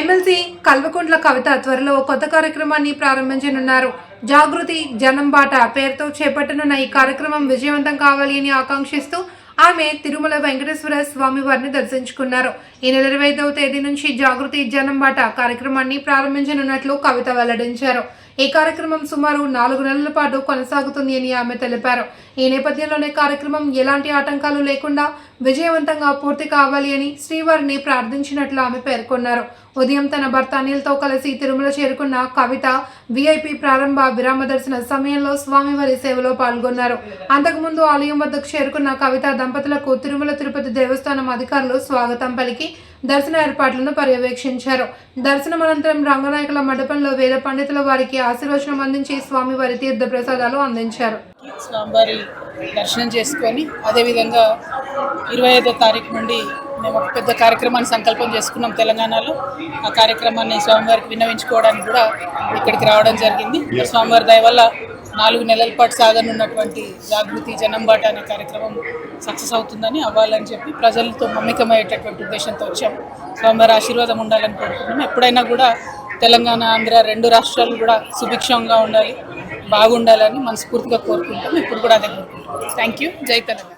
MLC Kalvakuntla Kavitha త్వరలో కొత్త కార్యక్రమాన్ని ప్రారంభించనున్నారు. జాగృతి జనం బాట పేరుతో చేపట్టనున్న ఈ కార్యక్రమం విజయవంతం కావాలి అని ఆకాంక్షిస్తూ ఆమె తిరుమల వెంకటేశ్వర స్వామి వారిని దర్శించుకున్నారు. ఈ నెల ఇరవై ఐదవ తేదీ నుంచి జాగృతి జనం బాట కార్యక్రమాన్ని ప్రారంభించనున్నట్లు కవిత వెల్లడించారు. ఈ కార్యక్రమం సుమారు నాలుగు నెలల పాటు కొనసాగుతుంది అని ఆమె తెలిపారు. ఈ నేపథ్యంలోనే కార్యక్రమం ఎలాంటి ఆటంకాలు లేకుండా విజయవంతంగా పూర్తి కావాలి అని శ్రీవారిని ప్రార్థించినట్లు ఆమె పేర్కొన్నారు. ఉదయం తన భర్త అనిల్తో కలిసి తిరుమల చేరుకున్న కవిత విఐపి ప్రారంభ విరామ దర్శన సమయంలో స్వామివారి సేవలో పాల్గొన్నారు. అంతకుముందు ఆలయం వద్దకు చేరుకున్న కవిత దంపతులకు తిరుమల తిరుపతి దేవస్థానం అధికారులు స్వాగతం పలికి దర్శన ఏర్పాట్లను పర్యవేక్షించారు. దర్శనం అనంతరం రంగనాయకుల మండపంలో వేద పండితుల వారికి ఆశీర్వచనం అందించి స్వామివారి తీర్థ ప్రసాదాలు అందించారు దర్శనం చేసుకొని అదేవిధంగా ఇరవై ఐదో తారీఖు నుండి మేము ఒక పెద్ద కార్యక్రమాన్ని సంకల్పం చేసుకున్నాం తెలంగాణలో. ఆ కార్యక్రమాన్ని స్వామివారికి విన్నవించుకోవడానికి కూడా ఇక్కడికి రావడం జరిగింది. స్వామివారి దయ వల్ల నాలుగు నెలల పాటు సాగనున్నటువంటి జాగృతి జనంబాట అనే కార్యక్రమం సక్సెస్ అవుతుందని అవ్వాలని చెప్పి ప్రజలతో మమ్మికమయ్యేటటువంటి ఉద్దేశంతో వచ్చాం. స్వామివారి ఆశీర్వాదం ఉండాలని కోరుకుంటున్నాం. ఎప్పుడైనా కూడా తెలంగాణ ఆంధ్ర రెండు రాష్ట్రాలు కూడా సుభిక్షంగా ఉండాలి బాగుండాలని మనస్ఫూర్తిగా కోరుకుంటాం ఇప్పుడు కూడా అదే కోరుకుంటాం థ్యాంక్ యూ జై తెలంగాణ.